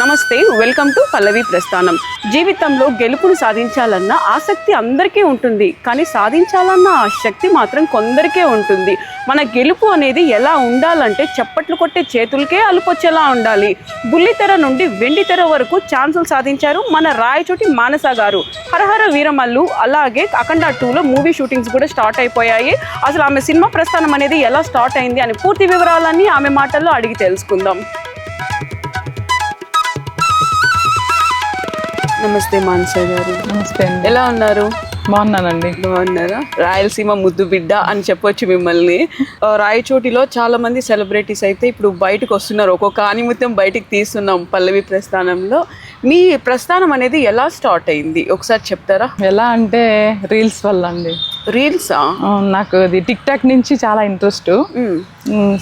నమస్తే welcome to పల్లవి ప్రస్థానం. జీవితంలో గెలుపును సాధించాలన్న ఆసక్తి అందరికీ ఉంటుంది కానీ సాధించాలన్న ఆ శక్తి మాత్రం కొందరికే ఉంటుంది. మన గెలుపు అనేది ఎలా ఉండాలంటే చప్పట్లు కొట్టే చేతులకే అలుపొచ్చేలా ఉండాలి. బుల్లితెర నుండి వెండితెర వరకు ఛాన్సులు సాధించారు మన రాయచోటి మానస గారు. హరహర వీరమల్లు అలాగే అఖండ టూలో మూవీ షూటింగ్స్ కూడా స్టార్ట్ అయిపోయాయి. అసలు ఆమె సినిమా ప్రస్థానం అనేది ఎలా స్టార్ట్ అయింది అని పూర్తి వివరాలన్నీ ఆమె మాటల్లో అడిగి తెలుసుకుందాం. నమస్తే మానస గారు. నమస్తే అండి. ఎలా ఉన్నారు? బాగున్నానండి. బాగున్నారా? రాయలసీమ ముద్దు బిడ్డ అని చెప్పొచ్చు మిమ్మల్ని. రాయచోటిలో చాలా మంది సెలబ్రిటీస్ అయితే ఇప్పుడు బయటకు వస్తున్నారు. ఒక్కొక్క ఆనిమిత్యం బయటికి తీస్తున్నాం పల్లవి ప్రస్థానంలో. మీ ప్రస్థానం అనేది ఎలా స్టార్ట్ అయింది? ఒకసారి చెప్తారా? ఎలా అంటే రీల్స్ వల్ల అండి. రీల్సా? నాకు అది టిక్ టాక్ నుంచి చాలా ఇంట్రెస్ట్.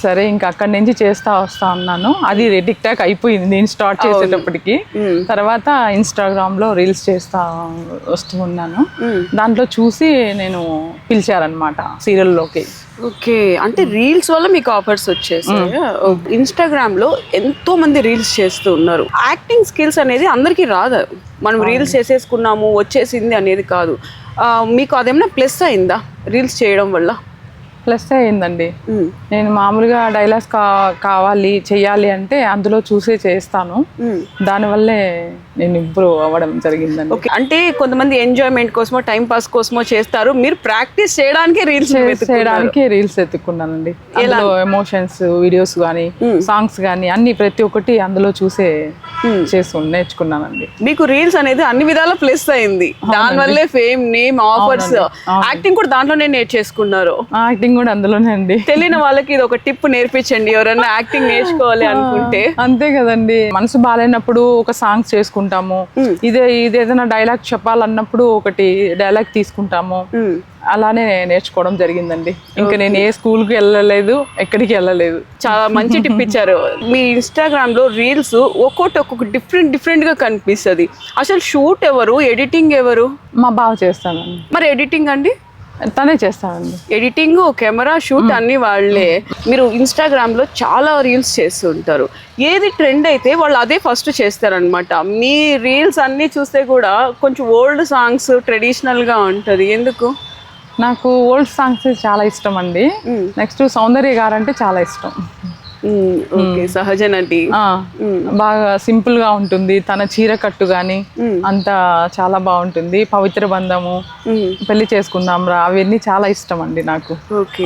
సరే ఇంకా అక్కడి నుంచి చేస్తా వస్తా ఉన్నాను అది టిక్ టాక్ అయిపోయింది నేను స్టార్ట్ చేసేటప్పటికి. తర్వాత ఇన్స్టాగ్రామ్లో రీల్స్ చేస్తా వస్తూ ఉన్నాను. దాంట్లో చూసి నేను పిలిచారనమాట సీరియల్లోకి. ఓకే. అంటే రీల్స్ వల్ల మీకు ఆఫర్స్ వచ్చేసాయి? ఇన్స్టాగ్రామ్లో ఎంతో మంది రీల్స్ చేస్తూ ఉన్నారు. యాక్టింగ్ స్కిల్స్ అనేది అందరికీ రాదు. మనం రీల్స్ చేసేసుకున్నాము వచ్చేసింది అనేది కాదు. మీకు అదేమన్నా ప్లస్ అయిందా రీల్స్ చేయడం వల్ల? ప్లస్ అయిందండి. నేను మామూలుగా డైలాగ్స్ కా కావాలి చెయ్యాలి అంటే అందులో చూసే చేస్తాను. దానివల్లే నేను ఇంప్రూవ్ అవ్వడం జరిగిందండి. ఓకే. అంటే కొంతమంది ఎంజాయ్మెంట్ కోసమో టైం పాస్ కోసమో చేస్తారు. మీరు ప్రాక్టీస్ చేయడానికి రీల్స్ చేయడానికి రీల్స్ ఎత్తుకున్నానండి. అందులో ఎమోషన్స్ వీడియోస్ కానీ సాంగ్స్ కానీ అన్ని ప్రతి ఒక్కటి అందులో చూసే చేసు నేర్చుకున్నానండి. మీకు రీల్స్ అనేది అన్ని విధాల ప్లస్ అయింది. దాని వల్లే ఫేమ్ నేమ్ ఆఫర్స్ యాక్టింగ్ కూడా దాంట్లోనే నేర్చేసుకున్నారు. యాక్టింగ్ కూడా అందులోనే అండి. తెలియని వాళ్ళకి ఇది ఒక టిప్ నేర్పించండి ఎవరైనా యాక్టింగ్ నేర్చుకోవాలి అనుకుంటే. అంతే కదండి. మనసు బాగాలేనప్పుడు ఒక సాంగ్ చేసుకుంటాము. ఇదే ఇది ఏదైనా డైలాగ్ చెప్పాలన్నప్పుడు ఒకటి డైలాగ్ తీసుకుంటాము. అలానే నేర్చుకోవడం జరిగిందండి. ఇంకా నేను ఏ స్కూల్కి వెళ్ళలేదు ఎక్కడికి వెళ్ళలేదు. చాలా మంచి టిప్ ఇచ్చారు. మీ ఇన్స్టాగ్రామ్లో రీల్స్ ఒక్కొక్కటి ఒక్కొక్క డిఫరెంట్ డిఫరెంట్గా కనిపిస్తుంది. అసలు షూట్ ఎవరు ఎడిటింగ్ ఎవరు? మా బావ చేస్తానండి మరి ఎడిటింగ్ అండి? తనే చేస్తానండి ఎడిటింగ్ కెమెరా షూట్ అన్ని వాళ్ళే. మీరు ఇన్స్టాగ్రామ్లో చాలా రీల్స్ చేస్తుంటారు. ఏది ట్రెండ్ అయితే వాళ్ళు అదే ఫస్ట్ చేస్తారనమాట మీ రీల్స్ అన్ని చూస్తే కూడా కొంచెం ఓల్డ్ సాంగ్స్ ట్రెడిషనల్గా ఉంటది. ఎందుకు? నాకు ఓల్డ్ సాంగ్స్ చాలా ఇష్టం అండి. నెక్స్ట్ సౌందర్య గారు అంటే చాలా ఇష్టం. సహజ నటి బాగా సింపుల్గా ఉంటుంది. తన చీర కట్టు గాని అంతా చాలా బాగుంటుంది. పవిత్ర బంధము పెళ్ళి చేసుకుందాం రా అవన్నీ చాలా ఇష్టం అండి నాకు.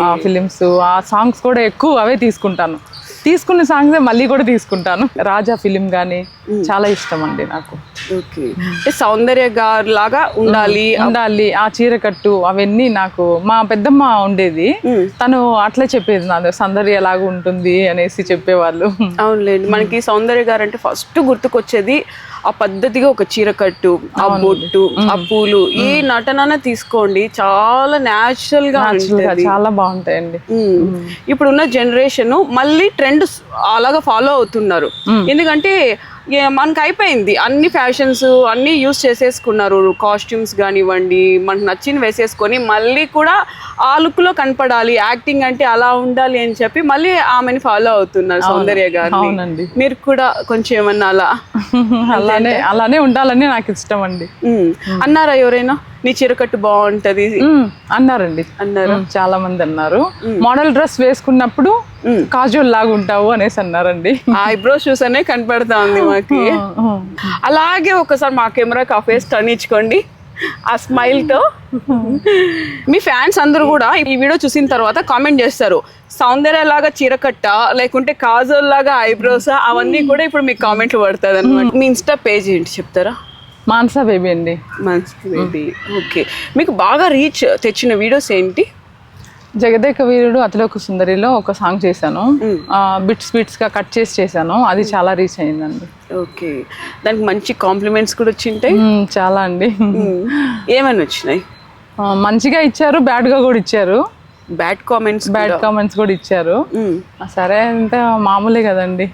ఆ ఫిలిమ్స్ ఆ సాంగ్స్ కూడా ఎక్కువ అవే తీసుకుంటాను. తీసుకున్న సాంగ్స్ మళ్ళీ కూడా తీసుకుంటాను. రాజా ఫిలిం గానీ చాలా ఇష్టం అండి నాకు. అంటే సౌందర్య గారు లాగా ఉండాలి. ఉండాలి. ఆ చీర కట్టు అవన్నీ నాకు మా పెద్దమ్మ ఉండేది. తను అట్లే చెప్పేది నా సౌందర్య లాగా ఉంటుంది అనేసి చెప్పేవాళ్ళు. అవునులేండి. మనకి సౌందర్య గారు అంటే ఫస్ట్ గుర్తుకొచ్చేది ఆ పద్ధతిగా ఒక చీర కట్టు ఆ బొట్టు ఆ పూలు ఏ నటన తీసుకోండి. చాలా న్యాచురల్గా చాలా బాగుంటాయండి. ఇప్పుడున్న జనరేషన్ మళ్ళీ ట్రెండ్ అలాగా ఫాలో అవుతున్నారు. ఎందుకంటే మనకు అయిపోయింది అన్ని ఫ్యాషన్స్ అన్ని యూస్ చేసేసుకున్నారు. కాస్ట్యూమ్స్ కానివ్వండి మనకు నచ్చిన వేసేసుకొని మళ్ళీ కూడా ఆ లుక్లో కనపడాలి. యాక్టింగ్ అంటే అలా ఉండాలి అని చెప్పి మళ్ళీ ఆమెని ఫాలో అవుతున్నారు సౌందర్య గారిని. అవునండి. మీరు కూడా కొంచెం ఏమన్నా అలా అలానే అలానే ఉండాలని నాకు ఇష్టం అండి. అన్నారా ఎవరైనా? నీ చీరకట్టు బాగుంటది. అన్నారండి. అన్నారు? చాలా మంది అన్నారు. మోడల్ డ్రెస్ వేసుకున్నప్పుడు కాజువల్ లాగా ఉంటావు అనేసి అన్నారండి. ఆ ఐబ్రోస్ చూసనే కనపడతా ఉంది మాకి. అలాగే ఒకసారి మా కెమెరాకి ఆ ఫేస్ టర్న్ ఇచ్చుకోండి. ఆ స్మైల్తో. మీ ఫ్యాన్స్ అందరూ కూడా ఈ వీడియో చూసిన తర్వాత కామెంట్ చేస్తారు. సౌందర్య లాగా చీరకట్ట లేకుంటే కాజోల్ లాగా ఐబ్రోస్ అవన్నీ కూడా ఇప్పుడు మీకు కామెంట్లు పడుతుంది అనమాట మీ ఇన్స్టా పేజ్ ఏంటి చెప్తారా? మానసా బేబీ అండి. మంచి ఓకే. మీకు బాగా రీచ్ తెచ్చిన వీడియోస్ ఏంటి? జగదేక వీరుడు అతిలోక సుందరిలో ఒక సాంగ్ చేశాను. బిట్స్ బిట్స్గా కట్ చేసి చేశాను. అది చాలా రీచ్ అయిందండి. ఓకే. దానికి మంచి కాంప్లిమెంట్స్ కూడా వచ్చింటాయి. చాలా అండి. ఏమని వచ్చినాయి? మంచిగా ఇచ్చారు బ్యాడ్గా కూడా ఇచ్చారు. బ్యాడ్ కామెంట్స్ బ్యాడ్ కామెంట్స్ కూడా ఇచ్చారు. సరే అంటే మామూలే కదండి.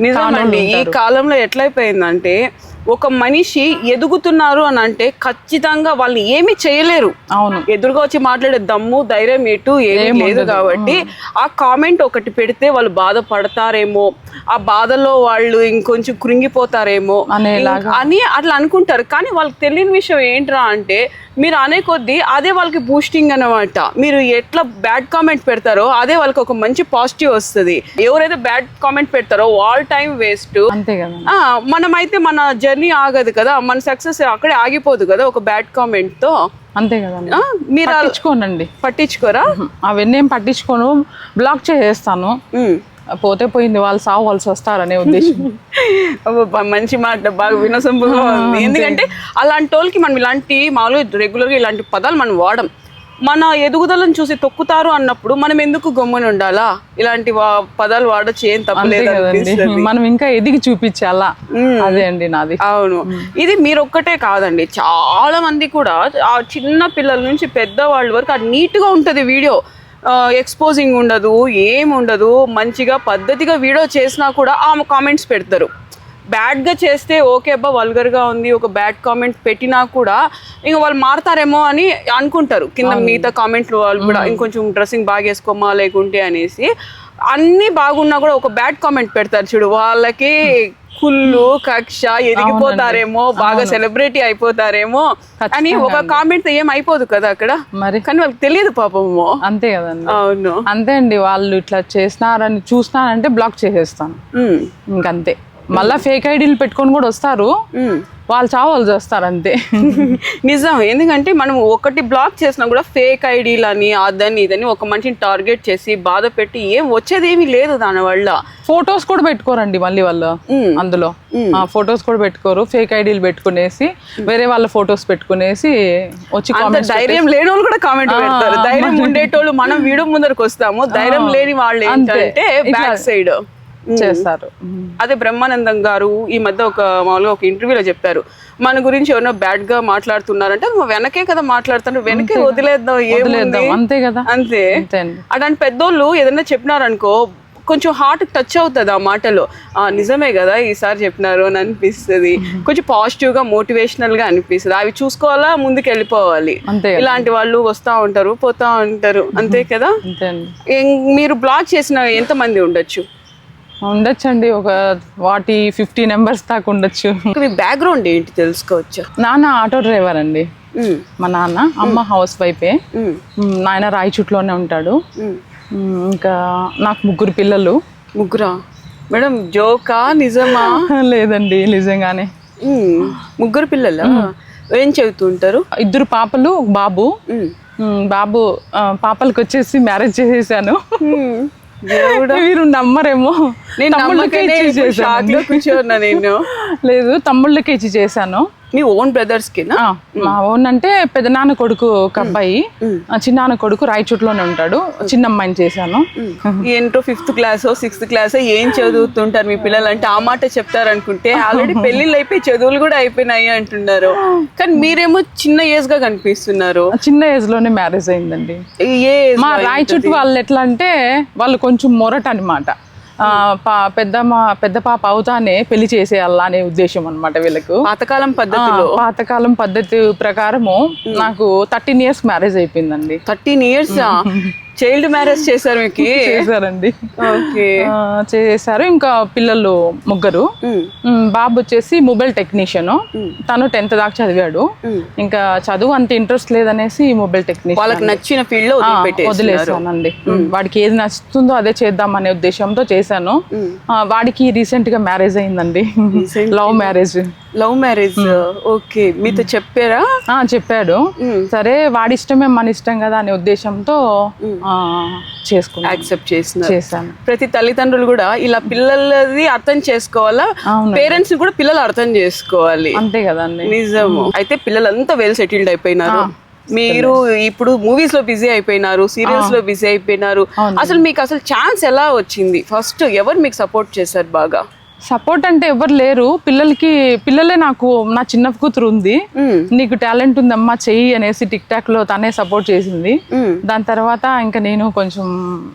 నిజమండి ఈ కాలంలో ఎట్లయిపోయిందంటే ఒక మనిషి ఎదుగుతున్నారు అని అంటే ఖచ్చితంగా వాళ్ళని ఏమీ చేయలేరు. అవును. ఎదురుగా వచ్చి మాట్లాడే దమ్ము ధైర్యం ఎటు ఏమీ లేదు. కాబట్టి ఆ కామెంట్ ఒకటి పెడితే వాళ్ళు బాధపడతారేమో ఆ బాధలో వాళ్ళు ఇంకొంచెం కృంగిపోతారేమో అని అట్లా అనుకుంటారు. కానీ వాళ్ళకి తెలియని విషయం ఏంట్రా అంటే మీరు అనే కొద్దీ అదే వాళ్ళకి బూస్టింగ్ అన్నమాట. మీరు ఎట్లా బ్యాడ్ కామెంట్ పెడతారో అదే వాళ్ళకి ఒక మంచి పాజిటివ్ వస్తుంది. ఎవరైతే బ్యాడ్ కామెంట్ పెడతారో వాళ్ళ టైం వేస్ట్ అంతే కదా మనమైతే మన జర్నీ ఆగదు కదా. మన సక్సెస్ అక్కడే ఆగిపోదు కదా ఒక బ్యాడ్ కామెంట్తో. అంతే కదండి ఆ, మీరు పట్టించుకోనండి. పట్టించుకోరా? అవన్నీ ఏం పట్టించుకోను. బ్లాక్ చేసేస్తాను. పోతే పోయింది వాళ్ళు సావాల్సి వస్తారనే ఉద్దేశం. మంచి మాట బాగా వినసొంపుగా ఉంది. ఎందుకంటే అలాంటి వాళ్ళకి మనం ఇలాంటి మామూలుగా రెగ్యులర్గా ఇలాంటి పదాలు మనం వాడం. మన ఎదుగుదలను చూసి తొక్కుతారు అన్నప్పుడు మనం ఎందుకు గమ్మున ఉండాలా? ఇలాంటి వా- పదాలు వాడచ్చు ఏం తప్పలేదు మనం ఇంకా ఎదిగి చూపించాలా? అదే అండి నాది. అవును. ఇది మీరు ఒక్కటే కాదండి. చాలా మంది కూడా ఆ చిన్న పిల్లల నుంచి పెద్దవాళ్ళ వరకు అది నీట్గా ఉంటుంది వీడియో. ఎక్స్పోజింగ్ ఉండదు ఏం ఉండదు మంచిగా పద్ధతిగా వీడియో చేసినా కూడా ఆమె కామెంట్స్ పెడతారు. బ్యాడ్గా చేస్తే ఓకే అబ్బా వల్గర్గా ఉంది ఒక బ్యాడ్ కామెంట్ పెట్టినా కూడా ఇంకా వాళ్ళు మారతారేమో అని అనుకుంటారు. కింద మిగతా కామెంట్లు వాళ్ళు కూడా ఇంకొంచెం డ్రెస్సింగ్ బాగా వేసుకోమా లేకుంటే అనేసి. అన్నీ బాగున్నా కూడా ఒక బ్యాడ్ కామెంట్ పెడతారు చూడు. వాళ్ళకి కుళ్ళు కక్ష ఎదిగిపోతారేమో బాగా సెలబ్రిటీ అయిపోతారేమో అని ఒక కామెంట్ ఏం అయిపోదు కదా అక్కడ? మరి? కానీ వాళ్ళకి తెలియదు పాపము. అంతే కదండి. అవును. అంతే అండి వాళ్ళు ఇట్లా చేసినారని చూసినారంటే బ్లాక్ చేసేస్తాను. ఇంకంతే. మళ్ళా ఫేక్ ఐడీలు పెట్టుకొని కూడా వస్తారు. వాళ్ళు చావాల్సి వస్తారు అంతే. నిజం. ఎందుకంటే మనం ఒకటి బ్లాక్ చేసినా కూడా ఫేక్ ఐడీలని అదని ఇదని ఒక మనిషిని టార్గెట్ చేసి బాధ పెట్టి ఏం వచ్చేది ఏమీ లేదు దానివల్ల ఫొటోస్ కూడా పెట్టుకోరండి మళ్ళీ వాళ్ళు. అందులో. ఆ ఫొటోస్ కూడా పెట్టుకోరు. ఫేక్ ఐడీలు పెట్టుకునేసి వేరే వాళ్ళ ఫొటోస్ పెట్టుకునేసి వచ్చి ధైర్యం లేని వాళ్ళు కూడా కామెంట్ పెడతారు. ధైర్యం ఉండేటోళ్ళు మనం వీడియో ముందరకు వస్తాము ధైర్యం లేని వాళ్ళు. ఏంటంటే బ్యాక్ సైడ్ చేస్తారు. అదే బ్రహ్మానందం గారు ఈ మధ్య ఒక మామూలుగా ఒక ఇంటర్వ్యూలో చెప్పారు మన గురించి ఎవరో బ్యాడ్గా మాట్లాడుతున్నారంటే వెనకే కదా మాట్లాడుతున్నారు వెనకే వదిలేద్దాం వదిలేద్దాం. అంతే కదా. అంతే. అలాంటి పెద్దోళ్ళు ఏదైనా చెప్పినారనుకో కొంచెం హార్ట్ టచ్ అవుతుంది ఆ మాటలో. ఆ నిజమే కదా ఈసారి చెప్పినారు అని అనిపిస్తుంది. కొంచెం పాజిటివ్గా మోటివేషనల్గా అనిపిస్తుంది. అవి చూసుకోవాలా? ముందుకు వెళ్ళిపోవాలి. ఇలాంటి వాళ్ళు వస్తా ఉంటారు పోతా ఉంటారు. అంతే కదా? ఏం- మీరు బ్లాక్ చేసిన ఎంత మంది ఉండొచ్చు? ఉండొచ్చండి. ఒక వాటి ఫిఫ్టీ నెంబర్స్ దాకా ఉండొచ్చు. మీ బ్యాక్గ్రౌండ్ ఏంటి తెలుసుకోవచ్చా? నాన్న ఆటో డ్రైవర్ అండి. మా నాన్న అమ్మ హౌస్ వైఫే. నాయన రాయచుట్లోనే ఉంటాడు. ఇంకా నాకు ముగ్గురు పిల్లలు. ముగ్గురా? మేడం జోకా నిజమా? లేదండి నిజంగానే. ముగ్గురు పిల్లల? ఏం చదువుతుంటారు ఇద్దరు పాపలు బాబు. బాబు పాపలకి వచ్చేసి మ్యారేజ్ చేసేసాను. మీరు నమ్మరేమో. నేను తమ్ముళ్ళకే ఇచ్చి నేను. లేదు తమ్ముళ్ళకి ఇచ్చి చేశాను. మీ ఓన్ బ్రదర్స్ ఆ, మా ఓన్ అంటే పెద్దనాన్న కొడుకు ఒక అబ్బాయి. ఆ, చిన్నాన్న కొడుకు రాయచోట్లోనే ఉంటాడు. చిన్న అమ్మాయిని చేశాను. ఏంటో ఫిఫ్త్ క్లాస్ సిక్స్త్ క్లాస్ ఏం చదువుతుంటారు మీ పిల్లలు అంటే ఆ మాట చెప్తారు అనుకుంటే ఆల్రెడీ పెళ్ళిళ్ళు అయిపోయి చదువులు కూడా అయిపోయినాయి అంటున్నారు. కానీ మీరేమో చిన్న ఏజ్గా కనిపిస్తున్నారు చిన్న ఏజ్లోనే మ్యారేజ్ అయిందండి. ఏ మా లో రాయచుట్టు వాళ్ళు ఎట్లా అంటే వాళ్ళు కొంచెం మొరట అనమాట పెద్ద మా పెద్ద పాప అవుతానే పెళ్ళి చేసేయాలా అనే ఉద్దేశం అన్నమాట వీళ్ళకు. పాతకాలం పద్ధతిలో? పాతకాలం పద్ధతి ప్రకారము నాకు థర్టీన్ ఇయర్స్ మ్యారేజ్ అయిపోయిందండి. Thirteen years? చైల్డ్ మ్యారేజ్ చేశారు మీకు? చేశారండి. ఓకే. చేశారు. ఇంకా పిల్లలు ముగ్గురు. బాబు వచ్చేసి మొబైల్ టెక్నీషియన్. తను టెన్త్ దాకా చదివాడు. ఇంకా చదువు అంత ఇంట్రెస్ట్ లేదనేసి మొబైల్ టెక్నీషియన్. వాళ్ళకి నచ్చిన ఫీల్డ్లో వదిలేసానండి వాడికి ఏది నచ్చుతుందో అదే చేద్దాం అనే ఉద్దేశంతో చేశాను. వాడికి రీసెంట్గా మ్యారేజ్ అయిందండి. Love marriage love marriage okay మీతో చెప్పారా? ఆ చెప్పాడు. సరే వాడి ఇష్టమే మన ఇష్టం కదా అనే ఉద్దేశంతో ఆ, చేసుకున్నాను. యాక్సెప్ట్ చేసినారు చేశాను. ప్రతి తల్లిదండ్రులు కూడా ఇలా పిల్లలది అర్థం చేసుకోవాలా. పేరెంట్స్ కూడా పిల్లలు అర్థం చేసుకోవాలి. అంతే కదండి. నిజము. అయితే పిల్లలంతా వెల్ సెటిల్డ్ అయిపోయినారు. మీరు ఇప్పుడు మూవీస్లో బిజీ అయిపోయినారు సీరియల్స్లో బిజీ అయిపోయినారు. అసలు మీకు అసలు ఛాన్స్ ఎలా వచ్చింది? ఫస్ట్ ఎవరు మీకు సపోర్ట్ చేశారు బాగా? సపోర్ట్ అంటే ఎవరు లేరు. పిల్లలకి పిల్లలే నాకు నా చిన్న కూతురు ఉంది. నీకు టాలెంట్ ఉందమ్మా చెయ్యి అనేసి టిక్ టాక్లో తనే సపోర్ట్ చేసింది. దాని తర్వాత ఇంకా నేను కొంచెం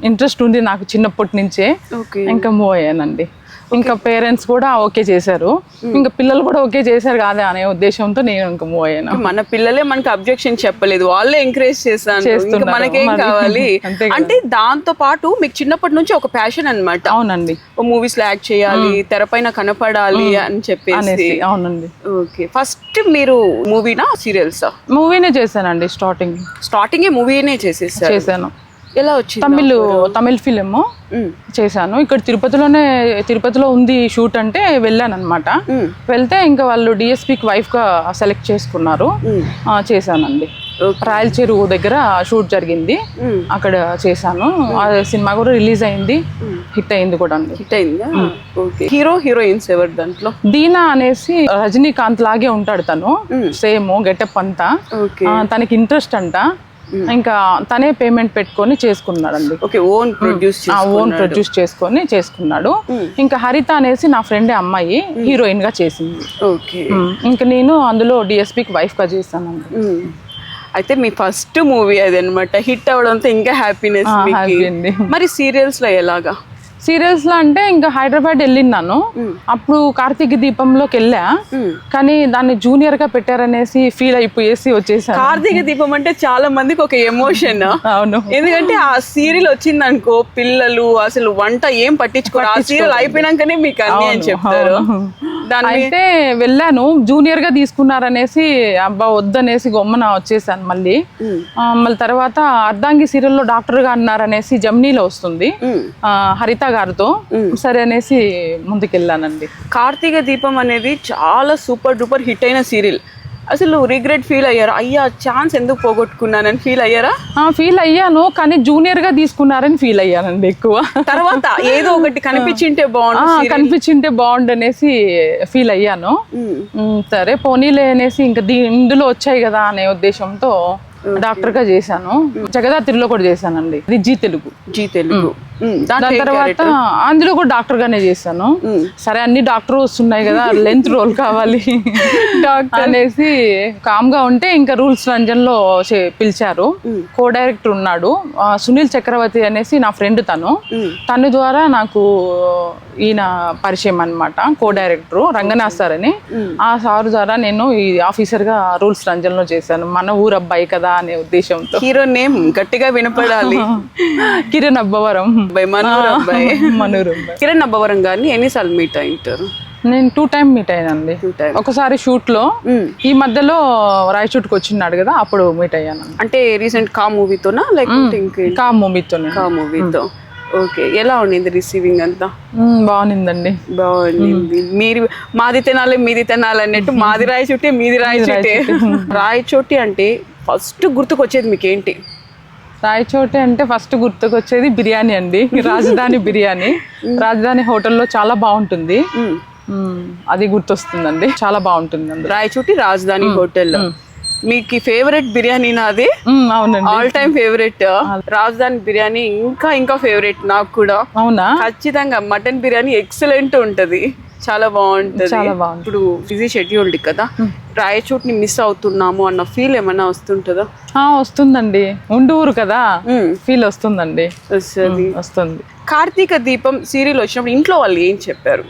ఇంట్రెస్ట్ ఉంది నాకు చిన్నప్పటి నుంచే. ఓకే. ఇంకా మూవ్ అయ్యానండి. ఇంకా పేరెంట్స్ కూడా ఓకే చేశారు. ఇంకా పిల్లలు కూడా ఓకే చేశారు కాదా అనే ఉద్దేశంతో నేను ఇంకా మూవ్ అయ్యాను. మన పిల్లలే మనకి అబ్జెక్షన్ చెప్పలేదు. వాళ్ళే ఎంకరేజ్ చేస్తాను. మనకేం కావాలి. అంటే దాంతో పాటు మీకు చిన్నప్పటి నుంచి ఒక ప్యాషన్ అన్నమాట. అవునండి. మూవీస్లో యాక్ట్ చేయాలి తెరపైన కనపడాలి అని చెప్పేసి. అవునండి. ఓకే ఫస్ట్ మీరు మూవీనా సీరియల్సా మూవీనే చేశానండి స్టార్టింగ్ స్టార్టింగ్ మూవీనే చేసేసారు? చేశాను. ఎలా వచ్చింది తమిళ్ తమిళ్ ఫిలిం. చేశాను. ఇక్కడ తిరుపతిలోనే తిరుపతిలో ఉంది షూట్ అంటే వెళ్ళాను అనమాట. వెళ్తే ఇంకా వాళ్ళు డిఎస్పీకి వైఫ్గా సెలెక్ట్ చేసుకున్నారు. చేశానండి. రాయల చెరువు దగ్గర షూట్ జరిగింది. అక్కడ చేశాను. ఆ సినిమా కూడా రిలీజ్ అయింది. హిట్ అయింది కూడా అండి. హిట్ అయిందా? ఓకే. హీరో హీరోయిన్స్ ఎవరు దాంట్లో? దీనా అనేసి రజనీకాంత్ లాగే ఉంటాడు తను. సేమ్ గెటప్ అంతా. తనకి ఇంట్రెస్ట్ అంట. ఇంకా తనే పేమెంట్ పెట్టుకొని చేసుకున్నాడండి. Okay own produce own produce చేసుకొని చేసుకున్నాడు. ఇంకా హరిత అనేసి నా ఫ్రెండే అమ్మాయి హీరోయిన్గా చేసింది. ఓకే. ఇంకా నేను అందులో డిఎస్పీకి వైఫ్గా చేశానండి. అయితే మీ ఫస్ట్ మూవీ అది అనమాట హిట్ అవడంతో ఇంకా హ్యాపీనెస్. మరి సీరియల్స్లో ఎలాగా? సీరియల్స్లో అంటే ఇంకా హైదరాబాద్ వెళ్ళినాను అప్పుడు కార్తీక దీపంలోకి వెళ్ళా. కానీ దాన్ని జూనియర్గా పెట్టారనేసి ఫీల్ అయిపోయేసి వచ్చేసాను. కార్తీక దీపం అంటే చాలా మందికి ఒక ఎమోషన్. అవును. ఎందుకంటే ఆ సీరియల్ వచ్చింది అనుకో పిల్లలు అసలు వంట ఏం పట్టించుకోరు. ఆ సీరియల్ అయిపోయినాక మీకు అన్ని అని చెప్తారు. అయితే వెళ్ళాను. జూనియర్గా తీసుకున్నారనేసి అబ్బా వద్దనేసి గొమ్మన వచ్చేసాను మళ్ళీ. మళ్ళీ తర్వాత అర్ధాంగి సీరియల్లో డాక్టర్గా అన్నారనేసి జమ్నీలో వస్తుంది. హరిత గారితో సరే అనేసి ముందుకెళ్ళానండి. కార్తీక దీపం అనేది చాలా సూపర్ డూపర్ హిట్ అయిన సీరియల్. అసలు రిగ్రెట్ ఫీల్ అయ్యారా? అయ్యా ఛాన్స్ ఎందుకు పోగొట్టుకున్నానని ఫీల్ అయ్యారా? ఫీల్ అయ్యాను కానీ జూనియర్గా తీసుకున్నారని ఫీల్ అయ్యానండి ఎక్కువ. తర్వాత ఏదో ఒకటి కనిపించింటే బాగుంటుంది కనిపించింటే బాగుండు అనేసి ఫీల్ అయ్యాను. సరే పోనీలే అనేసి ఇంకా దీ ఇందులో వచ్చాయి కదా అనే ఉద్దేశంతో డాక్టర్గా చేశాను. జగదాత్రిలో కూడా చేశానండి. ఇది జీ తెలుగు. జీ తెలుగు. దాని తర్వాత? అందులో కూడా డాక్టర్ గానే చేశాను. సరే అన్ని డాక్టర్ వస్తున్నాయి కదా లెంత్ రోల్ కావాలి. అనేసి కామ్గా ఉంటే ఇంకా రూల్స్ రంజన్లో పిలిచారు. కో డైరెక్టర్ ఉన్నాడు. సునీల్ చక్రవర్తి అనేసి నా ఫ్రెండ్ తను. తను ద్వారా నాకు ఈయన పరిచయం అన్నమాట కో డైరెక్టర్ రంగనాథ్ సార్ అని ఆ సార్ ద్వారా నేను ఈ ఆఫీసర్గా రూల్స్ రంజన్లో చేశాను. మన ఊరు అబ్బాయి కదా అనే ఉద్దేశంతో. హీరో నేమ్ గట్టిగా వినపడాలి. కిరణ్ అబ్బవరం. అబ్బాయి మనూరు అబ్బాయి. మనూరు కిరణ్ అబ్బవరం గారిని ఎన్నిసార్లు మీట్ అయింటారు? నేను టూ టైం మీట్ అయ్యానండి. ఒకసారి షూట్లో ఈ మధ్యలో రాయచూట్కి వచ్చినాడు కదా అప్పుడు మీట్ అయ్యాను అంటే రీసెంట్ కా మూవీతోనా లేకపోతే ఇంకేంటి కా మూవీతోనే కా మూవీతో ఓకే ఎలా ఉండింది రిసీవింగ్ అంతా? బాగుందండి బాగుంది మీరు మాది తినాలి మీది తినాలి అన్నట్టు మాది రాయచోటి మీది రాయచోటి. రాయచోటి. అంటే ఫస్ట్ గుర్తుకొచ్చేది మీకు ఏంటి రాయచోటి అంటే ఫస్ట్ గుర్తుకొచ్చేది బిర్యానీ అండి. రాజధాని బిర్యానీ. రాజధాని హోటల్లో చాలా బాగుంటుంది. అది గుర్తొస్తుందండి. చాలా బాగుంటుంది అందులో. రాయచోటి రాజధాని హోటల్ మీకు ఫేవరెట్ బిర్యానీ నాది? అవునండి. ఆల్ టైమ్ ఫేవరెట్ రాజధాని బిర్యానీ ఇంకా ఇంకా ఫేవరెట్ నాకు కూడా. అవునా? ఖచ్చితంగా మటన్ బిర్యానీ ఎక్సలెంట్ ఉంటది. చాలా బాగుంటది. ఇప్పుడు బిజీ షెడ్యూల్డ్ కదా రాయచోటిని మిస్ అవుతున్నాము అన్న ఫీల్ ఏమైనా వస్తుంటుందా? వస్తుందండి. ఉండు ఊరు కదా. ఫీల్ వస్తుందండి. వస్తుంది. వస్తుంది. కార్తీక దీపం సీరియల్ వచ్చినప్పుడు ఇంట్లో వాళ్ళు ఏం చెప్పారు?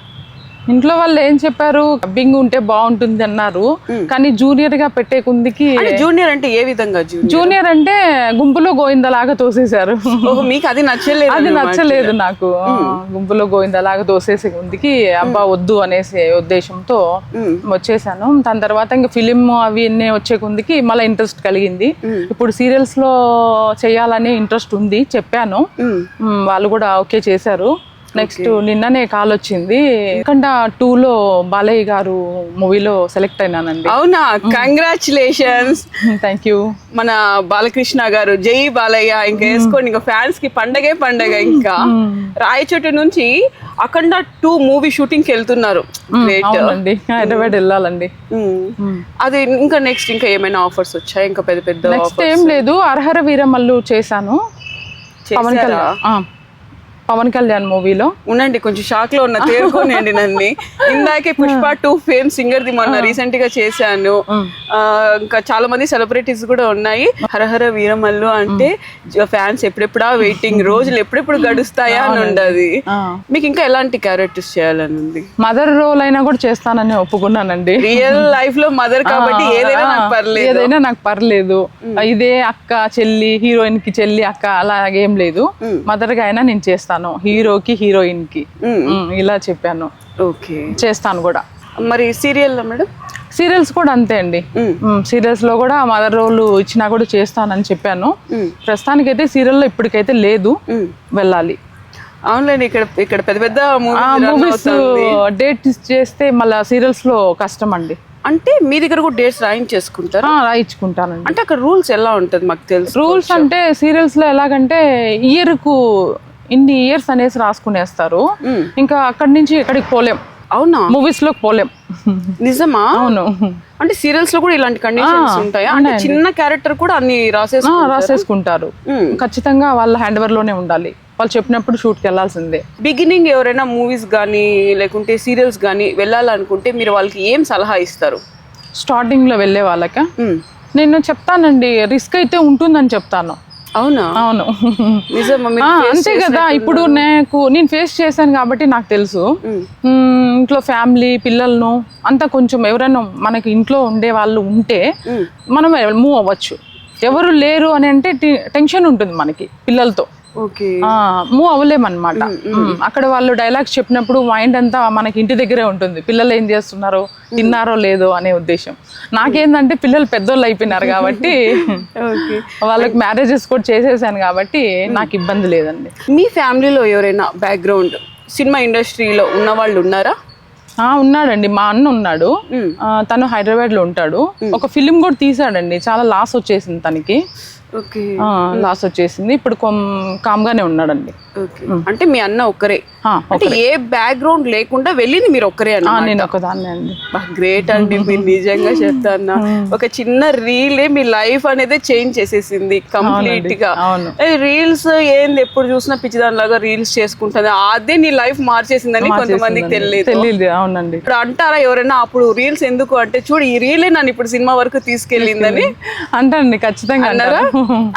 ఇంట్లో వాళ్ళు ఏం చెప్పారు? డబ్బింగ్ ఉంటే బాగుంటుంది అన్నారు. కానీ జూనియర్గా పెట్టే కుందికి జూనియర్ అంటే ఏ విధంగా జూనియర్? అంటే గుంపులో గోవిందలాగా తోసేశారు. మీకు అది నచ్చలేదు అది నచ్చలేదు నాకు. గుంపులో గోవిందలాగా తోసేసే ముందుకి అబ్బా వద్దు అనేసి ఉద్దేశంతో వచ్చేసాను. దాని తర్వాత ఇంకా ఫిలిం అవి అన్నీ వచ్చే కొందికి మళ్ళీ ఇంట్రెస్ట్ కలిగింది. ఇప్పుడు సీరియల్స్లో చేయాలనే ఇంట్రెస్ట్ ఉంది చెప్పాను. వాళ్ళు కూడా ఓకే చేశారు. నెక్స్ట్ నిన్ననే కాల్ వచ్చింది. ఎందుకంటే టూ లో బాలయ్య గారు మూవీలో సెలెక్ట్ అయినానండి. అవునా? కంగ్రాచులేషన్స్ థ్యాంక్ యూ మన బాలకృష్ణ గారు జై బాలయ్య ఇంకా వేసుకోండి. ఇంకా ఫ్యాన్స్కి పండగే పండగ ఇంకా. రాయచోటి నుంచి అఖండ టూ మూవీ షూటింగ్కి వెళ్తున్నారు. హైదరాబాద్ వెళ్ళాలండి. అది ఇంకా నెక్స్ట్ ఇంకా ఏమైనా ఆఫర్స్ వచ్చాయి ఇంకా పెద్ద పెద్ద నెక్స్ట్ ఏం లేదు. అర్హర వీరమల్లు చేశాను. పవన్? కళ్యాణ్. పవన్ కళ్యాణ్ మూవీలో. ఉండండి కొంచెం షాక్లో ఉన్న తేరుకోనండి నన్ను. ఇందాకే పుష్ప టూ ఫేమ్ సింగర్ ది మొన్న రీసెంట్గా చేశాను. ఇంకా చాలా మంది సెలబ్రిటీస్ కూడా ఉన్నాయి. హరహర వీరమల్లు అంటే ఫ్యాన్స్ ఎప్పుడెప్పుడా వెయిటింగ్ రోజులు ఎప్పుడెప్పుడు గడుస్తాయా అని ఉండదు. మీకు ఇంకా ఎలాంటి క్యారెక్టర్స్ చేయాలని ఉంది? మదర్ రోల్ అయినా కూడా చేస్తానని ఒప్పుకున్నానండి. రియల్ లైఫ్ లో మదర్ కాబట్టి ఏదైనా నాకు పర్లేదు. ఏదైనా నాకు పర్లేదు. ఇదే అక్క చెల్లి హీరోయిన్కి చెల్లి అక్క అలాగేం లేదు. మదర్గా అయినా నేను చేస్తాను. హీరోకి హీరోయిన్కి ఇలా చెప్పాను. ఓకే. చేస్తాను కూడా. మరి సీరియల్ మేడం? సీరియల్స్ కూడా అంతే అండి. సీరియల్స్లో కూడా మదర్ రోల్ ఇచ్చినా కూడా చేస్తానని చెప్పాను. ప్రస్తుతానికైతే సీరియల్లో ఇప్పటికైతే లేదు. వెళ్ళాలి. అవునులేండి ఇక్కడ ఇక్కడ పెద్ద పెద్ద మూవీస్ డేట్ చేస్తే మళ్ళీ సీరియల్స్లో కష్టం అండి అంటే మీ దగ్గర కూడా డేట్స్ రాయించేసుకుంటారు? ఆ, రాయించుకుంటానండి. అంటే అక్కడ రూల్స్ ఎలా ఉంటది మాకు తెలుసు రూల్స్ అంటే సీరియల్స్లో ఎలాగంటే ఇయర్కు ఇన్ని ఇయర్స్ అనేసి రాసుకునేస్తారు. ఇంకా అక్కడి నుంచి ఎక్కడికి పోలేం. అవునా? మూవీస్లోకి పోలేం. నిజమా? అవును. అంటే సీరియల్స్లో కూడా ఇలాంటి కండిషన్స్ ఉంటాయా? అంటే చిన్న క్యారెక్టర్ కూడా అన్ని రాసేసు రాసేసుకుంటారు. ఖచ్చితంగా వాళ్ళ హ్యాండ్ ఓవర్లోనే ఉండాలి. వాళ్ళు చెప్పినప్పుడు షూట్కి వెళ్ళాల్సిందే. బిగినింగ్ ఎవరైనా మూవీస్ కానీ లేకుంటే సీరియల్స్ కానీ వెళ్ళాలనుకుంటే మీరు వాళ్ళకి ఏం సలహా ఇస్తారు? స్టార్టింగ్లో వెళ్ళే వాళ్ళక. నేను చెప్తానండి రిస్క్ అయితే ఉంటుందని చెప్తాను. అవునా? అవును. అంతే కదా. ఇప్పుడు నాకు నేను ఫేస్ చేశాను కాబట్టి నాకు తెలుసు. ఇంట్లో ఫ్యామిలీ పిల్లలను అంతా కొంచెం ఎవరైనా మనకి ఇంట్లో ఉండే వాళ్ళు ఉంటే మనం మూవ్ అవ్వచ్చు. ఎవరు లేరు అని అంటే టెన్షన్ ఉంటుంది మనకి పిల్లలతో. మూవ్ అవ్వలేమన్నమాట. అక్కడ వాళ్ళు డైలాగ్స్ చెప్పినప్పుడు మైండ్ అంతా మనకి ఇంటి దగ్గరే ఉంటుంది. పిల్లలు ఏం చేస్తున్నారో తిన్నారో లేదో అనే ఉద్దేశం. నాకేందంటే పిల్లలు పెద్దోళ్ళు అయిపోయినారు కాబట్టి వాళ్ళకి మ్యారేజెస్ కూడా చేసేసాను కాబట్టి నాకు ఇబ్బంది లేదండి. మీ ఫ్యామిలీలో ఎవరైనా బ్యాక్గ్రౌండ్ సినిమా ఇండస్ట్రీలో ఉన్న వాళ్ళు ఉన్నారా? ఆ ఉన్నాడండి. మా అన్న ఉన్నాడు. తను హైదరాబాద్లో ఉంటాడు ఒక ఫిలిం కూడా తీసాడండి చాలా లాస్ వచ్చేసింది తనకి. లాస్ వచ్చేసింది. ఇప్పుడు కామ్గానే ఉన్నాడండి. అంటే మీ అన్న ఒక్కరే. అంటే ఏ బ్యాక్గ్రౌండ్ లేకుండా వెళ్ళింది మీరు ఒక్కరే అన్న నేను ఒకదాన్నే అండి. గ్రేట్ అండి మీరు నిజంగా చెప్తాన్నా. ఒక చిన్న రీలే మీ లైఫ్ అనేది చేంజ్ చేసేసింది కంప్లీట్గా రీల్స్ ఏంది? ఎప్పుడు చూసినా పిచ్చిదాని లాగా రీల్స్ చేసుకుంటుంది. అదే నీ లైఫ్ మార్చేసిందని కొంతమందికి తెలియదు. తెలియదు. అవునండి. ఇప్పుడు అంటారా ఎవరైనా అప్పుడు రీల్స్ ఎందుకు? అంటే చూడు ఈ రీలే నన్ను ఇప్పుడు సినిమా వరకు తీసుకెళ్ళిందని అంటారండి ఖచ్చితంగా అన్నారా.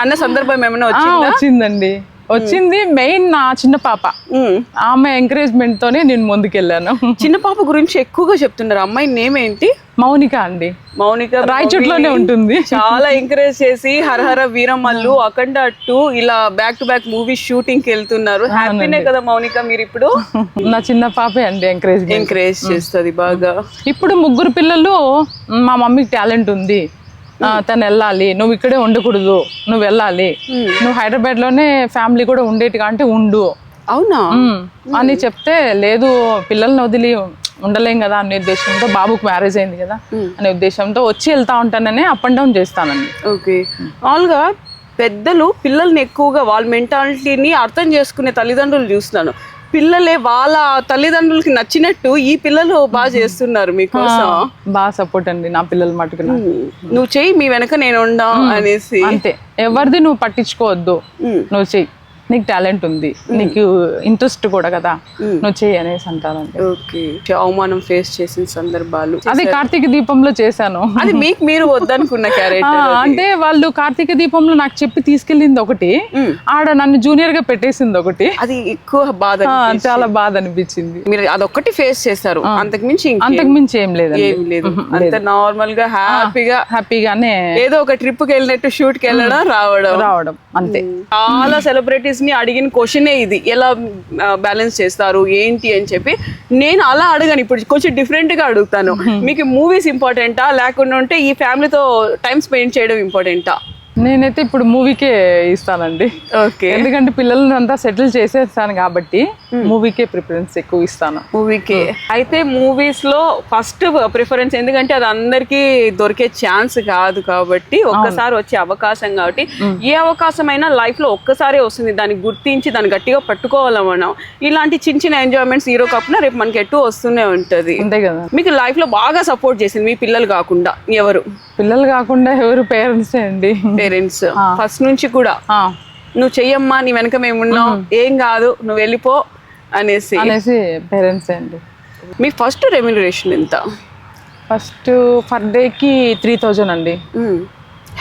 అన్న సందర్భం ఏమైనా వచ్చిందండి. వచ్చింది. మెయిన్ నా చిన్న పాప. ఆమె ఎంకరేజ్మెంట్ తోనే నేను ముందుకెళ్ళాను. చిన్న పాప గురించి ఎక్కువగా చెప్తున్నారు. అమ్మాయి నేమ్ ఏంటి? మౌనిక అండి. మౌనిక రాయచోట్లోనే ఉంటుంది. చాలా ఎంకరేజ్ చేసి హరహర వీరమల్లు అఖండ టూ ఇలా బ్యాక్ టు బ్యాక్ మూవీ షూటింగ్కి వెళ్తున్నారు. హ్యాపీనే కదా మౌనిక మీరు ఇప్పుడు? నా చిన్న పాపే అండి ఎంకరేజ్మెంట్ ఎంకరేజ్ చేస్తుంది బాగా. ఇప్పుడు ముగ్గురు పిల్లలు మా మమ్మీకి టాలెంట్ ఉంది. తను వెళ్ళాలి. నువ్వు ఇక్కడే ఉండకూడదు. నువ్వు వెళ్ళాలి. నువ్వు హైదరాబాద్లోనే ఫ్యామిలీ కూడా ఉండేట్టుగా అంటే ఉండు. అవునా? అని చెప్తే లేదు పిల్లల్ని వదిలి ఉండలేం కదా అనే ఉద్దేశంతో బాబుకు మ్యారేజ్ అయింది కదా అనే ఉద్దేశంతో వచ్చి వెళ్తా ఉంటానని అప్ అండ్ డౌన్ చేస్తానండి ఓకే. మామూలుగా పెద్దలు పిల్లల్ని ఎక్కువగా వాళ్ళ మెంటాలిటీని అర్థం చేసుకునే తల్లిదండ్రులు చూస్తున్నాను. పిల్లలే వాళ్ళ తల్లిదండ్రులకి నచ్చినట్టు ఈ పిల్లలు బాగా చేస్తున్నారు మీకోసం. బాగా సపోర్ట్ అండి నా పిల్లల మటుకు. నువ్వు చెయ్యి మీ వెనక నేను ఉండా అనేసి. అంతే. ఎవరిది నువ్వు పట్టించుకోవద్దు. నువ్వు చెయ్యి. నీకు టాలెంట్ ఉంది నీకు ఇంట్రెస్ట్ కూడా కదా నువ్వు చెయ్యి అనేసి అంటారండి ఓకే. అవమానం ఫేస్ చేసిన సందర్భాలు అదే కార్తీక దీపంలో చేశాను. అది మీకు మీరు వద్దనుకున్న క్యారెక్టర్ అంటే వాళ్ళు కార్తీక దీపంలో నాకు చెప్పి తీసుకెళ్ళింది ఒకటి ఆడ నన్ను జూనియర్గా పెట్టేసింది ఒకటి. అది ఎక్కువ బాధ చాలా బాధ అనిపించింది. మీరు అదొక్కటి ఫేస్ చేశారు. అంతకు మించి అంతకు మించి ఏం లేదండి. ఏం లేదు. అంత నార్మల్గా హ్యాపీగా హ్యాపీగానే ఏదో ఒక ట్రిప్కి వెళ్ళినట్టు షూట్కి వెళ్ళడం రావడం. రావడం అంతే. చాలా సెలబ్రిటీస్ ని అడిగిన క్వశ్చనే ఇది. ఎలా బ్యాలెన్స్ చేస్తారు ఏంటి అని చెప్పి నేను అలా అడగాను. ఇప్పుడు కొంచెం డిఫరెంట్గా అడుగుతాను. మీకు మూవీస్ ఇంపార్టెంటా లేకుండా ఉంటే ఈ ఫ్యామిలీతో టైం స్పెండ్ చేయడం ఇంపార్టెంటా నేనైతే ఇప్పుడు మూవీకే ఇస్తానండి. ఓకే. ఎందుకంటే పిల్లల్ని అంతా సెటిల్ చేసేస్తాను కాబట్టి మూవీకే ప్రిఫరెన్స్ ఎక్కువ ఇస్తాను. మూవీకి. అయితే మూవీస్లో ఫస్ట్ ప్రిఫరెన్స్ ఎందుకంటే అది అందరికీ దొరికే ఛాన్స్ కాదు కాబట్టి ఒక్కసారి వచ్చే అవకాశం కాబట్టి ఏ అవకాశం అయినా లైఫ్లో ఒక్కసారే వస్తుంది. దాన్ని గుర్తించి దాన్ని గట్టిగా పట్టుకోవాలి మనం ఇలాంటి చిన్న చిన్న ఎంజాయ్మెంట్స్ హీరో కప్పున రేపు మనకి ఎటు వస్తూనే ఉంటది. అంతే కదా. మీకు లైఫ్లో బాగా సపోర్ట్ చేసింది మీ పిల్లలు కాకుండా ఎవరు? పిల్లలు కాకుండా ఎవరు పేరెంట్సే అండి? పేరెంట్స్ ఫస్ట్ నుంచి కూడా. నువ్వు చెయ్యమ్మా నీ వెనక మేము ఉన్నాం. ఏం కాదు నువ్వు వెళ్ళిపో అనేసి. అనేసి పేరెంట్స్ అండి. మీ ఫస్ట్ రెమ్యునరేషన్ ఎంత? ఫస్ట్ పర్ డేకి త్రీ థౌజండ్ అండి.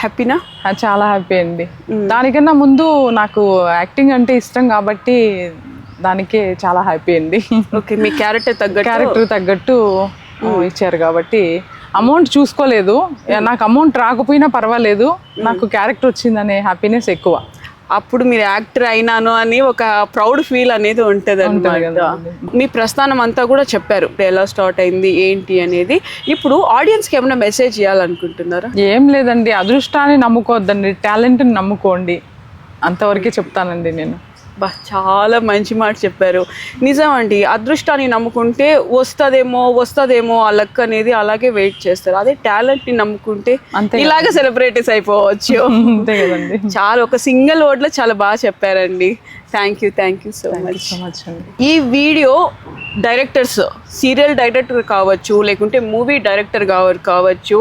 హ్యాపీనా చాలా హ్యాపీ అండి. దానికన్నా ముందు నాకు యాక్టింగ్ అంటే ఇష్టం కాబట్టి దానికే చాలా హ్యాపీ అండి. ఓకే మీ క్యారెక్టర్ తగ్గట్టు? క్యారెక్టర్ తగ్గట్టు ఇచ్చారు కాబట్టి అమౌంట్ చూసుకోలేదు. నాకు అమౌంట్ రాకపోయినా పర్వాలేదు. నాకు క్యారెక్టర్ వచ్చిందనే హ్యాపీనెస్ ఎక్కువ. అప్పుడు మీరు యాక్టర్ అయినాను అని ఒక ప్రౌడ్ ఫీల్ అనేది ఉంటది అనమాట మీ ప్రస్థానం అంతా కూడా చెప్పారు. ఎలా స్టార్ట్ అయింది ఏంటి అనేది. ఇప్పుడు ఆడియన్స్కి ఏమైనా మెసేజ్ చేయాలనుకుంటున్నారా ఏం లేదండి. అదృష్టాన్ని నమ్ముకోవద్దండి. టాలెంట్ని నమ్ముకోండి. అంతవరకే చెప్తానండి నేను. బా చాలా మంచి మాట చెప్పారు. నిజం అండి అదృష్టాన్ని నమ్ముకుంటే వస్తుందేమో వస్తుందేమో ఆ లక్ అనేది అలాగే వెయిట్ చేస్తారు. అదే టాలెంట్ని నమ్ముకుంటే ఇలాగే సెలబ్రిటీస్ అయిపోవచ్చు. చాలా ఒక సింగిల్ వర్డ్లో చాలా బాగా చెప్పారండి. Thank you thank you so much so much అండి ఈ వీడియో డైరెక్టర్స్ సీరియల్ డైరెక్టర్ కావచ్చు లేకుంటే మూవీ డైరెక్టర్ కావ కావచ్చు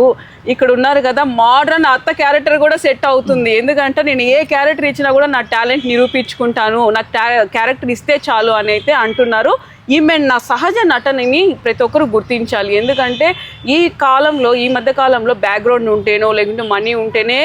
ఇక్కడ ఉన్నారు కదా మోడర్న్ అత్త క్యారెక్టర్ కూడా సెట్ అవుతుంది. ఎందుకంటే నేను ఏ క్యారెక్టర్ ఇచ్చినా కూడా నా టాలెంట్ నిరూపించుకుంటాను నాకు క్యారెక్టర్ ఇస్తే చాలు అని అయితే అంటున్నారు. ఈమె నా సహజ నటనని ప్రతి ఒక్కరు గుర్తించాలి. ఎందుకంటే ఈ కాలంలో ఈ మధ్య కాలంలో బ్యాక్గ్రౌండ్ ఉంటేనో లేకుంటే మనీ ఉంటేనే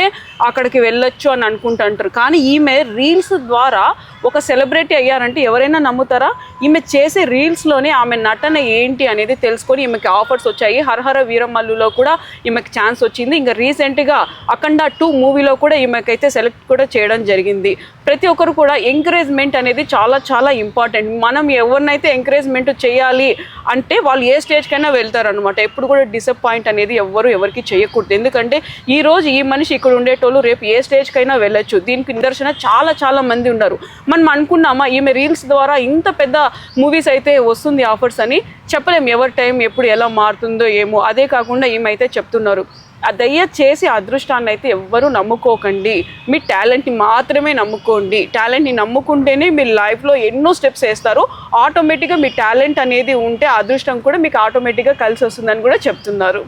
అక్కడికి వెళ్ళొచ్చు అని అనుకుంటుంటారు. కానీ ఈమె రీల్స్ ద్వారా ఒక సెలబ్రిటీ అయ్యారంటే ఎవరైనా నమ్ముతారా? ఈమె చేసే రీల్స్లోనే ఆమె నటన ఏంటి అనేది తెలుసుకొని ఈమెకి ఆఫర్స్ వచ్చాయి. హరహర వీరమల్లులో కూడా ఈమెకి ఛాన్స్ వచ్చింది. ఇంకా రీసెంట్గా అఖండ టూ మూవీలో కూడా ఈమెకైతే సెలెక్ట్ కూడా చేయడం జరిగింది. ప్రతి ఒక్కరు కూడా ఎంకరేజ్మెంట్ అనేది చాలా చాలా ఇంపార్టెంట్ మనం ఎవరినైతే ఎంకరేజ్మెంట్ చేయాలి అంటే వాళ్ళు ఏ స్టేజ్కైనా వెళ్తారనమాట ఎప్పుడు కూడా డిసప్పాయింట్ అనేది ఎవ్వరు ఎవరికి చేయకూడదు. ఎందుకంటే ఈ రోజు ఈ మనిషి ఇక్కడ ఉండేటోళ్ళు రేపు ఏ స్టేజ్కైనా వెళ్ళొచ్చు. దీనికి నిదర్శన చాలా చాలా మంది ఉన్నారు. మనం అనుకున్నామా ఈమె రీల్స్ ద్వారా ఇంత పెద్ద మూవీస్ అయితే వస్తుంది ఆఫర్స్ అని? చెప్పలేం. ఎవరి టైం ఎప్పుడు ఎలా మారుతుందో ఏమో. అదే కాకుండా ఈమె అయితే చెప్తున్నారు. దయచేసి అదృష్టాన్ని అయితే ఎవ్వరూ నమ్ముకోకండి. మీ టాలెంట్ని మాత్రమే నమ్ముకోండి. టాలెంట్ని నమ్ముకుంటేనే మీరు లైఫ్లో ఎన్నో స్టెప్స్ వేస్తారు. ఆటోమేటిక్గా మీ టాలెంట్ అనేది ఉంటే అదృష్టం కూడా మీకు ఆటోమేటిక్గా కలిసి వస్తుందని కూడా చెప్తున్నారు.